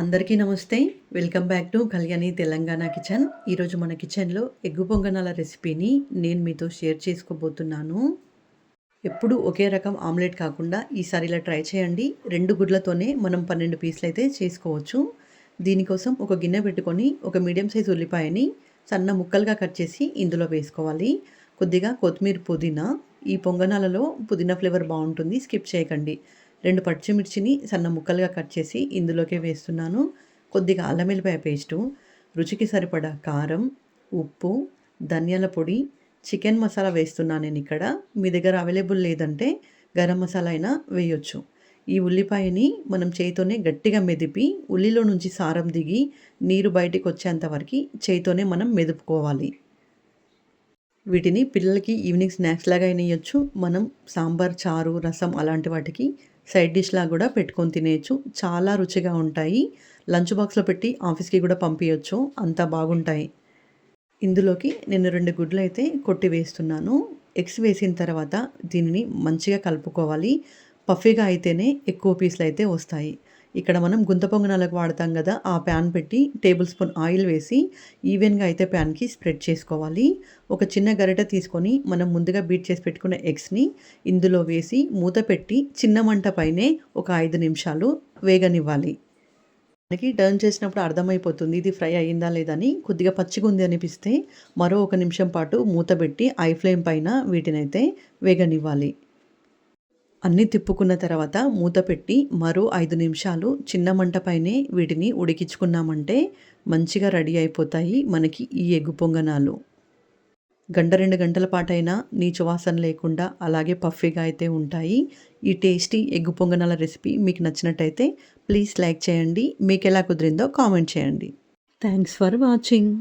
అందరికీ నమస్తే. Welcome back to Kalyani Telangana kitchen. ఈరోజు మన కిచెన్లో ఎగ్గు పొంగనాల రెసిపీని నేను మీతో షేర్ చేసుకోబోతున్నాను. ఎప్పుడు ఒకే రకం ఆమ్లెట్ కాకుండా ఈసారి ఇలా ట్రై చేయండి. రెండు గుడ్లతోనే మనం పన్నెండు పీసులు అయితే చేసుకోవచ్చు. దీనికోసం ఒక గిన్నె పెట్టుకొని ఒక మీడియం సైజ్ ఉల్లిపాయని సన్న ముక్కలుగా కట్ చేసి ఇందులో వేసుకోవాలి. కొద్దిగా కొత్తిమీర పుదీనా. ఈ పొంగనాలలో పుదీనా ఫ్లేవర్ బాగుంటుంది. స్కిప్ చేయకండి. రెండు పచ్చిమిర్చిని సన్న ముక్కలుగా కట్ చేసి ఇందులోకే వేస్తున్నాను. కొద్దిగా అల్లం వెల్లిపాయ పేస్టు రుచికి సరిపడా కారం ఉప్పు ధనియాల పొడి చికెన్ మసాలా వేస్తున్నాను నేను ఇక్కడ. మీ దగ్గర అవైలబుల్ లేదంటే గరం మసాలా అయినా వేయొచ్చు. ఈ ఉల్లిపాయని మనం చేయితోనే గట్టిగా మెదిపి ఉల్లిలో నుంచి సారం దిగి నీరు బయటికి వచ్చేంత వరకు చేయితోనే మనం మెదుపుకోవాలి. వీటిని పిల్లలకి ఈవినింగ్ స్నాక్స్ లాగా అయినయచ్చు. మనం సాంబార్ చారు రసం అలాంటి వాటికి సైడ్ డిష్లా కూడా పెట్టుకొని తినేయచ్చు. చాలా రుచిగా ఉంటాయి. లంచ్ బాక్స్లో పెట్టి ఆఫీస్కి కూడా పంపించచ్చు అంత బాగుంటాయి. ఇందులోకి నేను రెండు గుడ్లు అయితే కొట్టి వేస్తున్నాను. ఎగ్స్ వేసిన తర్వాత దీనిని మంచిగా కలుపుకోవాలి. పఫీగా అయితేనే ఎక్కువ పీసులు అయితే వస్తాయి. ఇక్కడ మనం గుంత పొంగనాలకు వాడతాం కదా ఆ ప్యాన్ పెట్టి టేబుల్ స్పూన్ ఆయిల్ వేసి ఈవెన్గా అయితే ప్యాన్కి స్ప్రెడ్ చేసుకోవాలి. ఒక చిన్న గరిట తీసుకొని మనం ముందుగా బీట్ చేసి పెట్టుకున్న ఎగ్స్ని ఇందులో వేసి మూత పెట్టి చిన్న మంట పైనే ఒక ఐదు నిమిషాలు వేగనివ్వాలి. మనకి టర్న్ చేసినప్పుడు అర్థమైపోతుంది ఇది ఫ్రై అయ్యిందా లేదని. కొద్దిగా పచ్చిగా ఉంది అనిపిస్తే మరో ఒక నిమిషం పాటు మూత పెట్టి ఐ ఫ్లేమ్ పైన వీటినైతే వేగనివ్వాలి. అన్నీ తిప్పుకున్న తర్వాత మూత పెట్టి మరో ఐదు నిమిషాలు చిన్న మంట పైనే వీటిని ఉడికించుకున్నామంటే మంచిగా రెడీ అయిపోతాయి మనకి ఈ ఎగ్గు పొంగనాలు. గంట రెండు గంటల పాటైనా నీచు వాసన లేకుండా అలాగే పఫీగా అయితే ఉంటాయి. ఈ టేస్టీ ఎగ్గు పొంగనాల రెసిపీ మీకు నచ్చినట్టయితే ప్లీజ్ లైక్ చేయండి. మీకు ఎలా కుదిరిందో కామెంట్ చేయండి. Thanks for watching.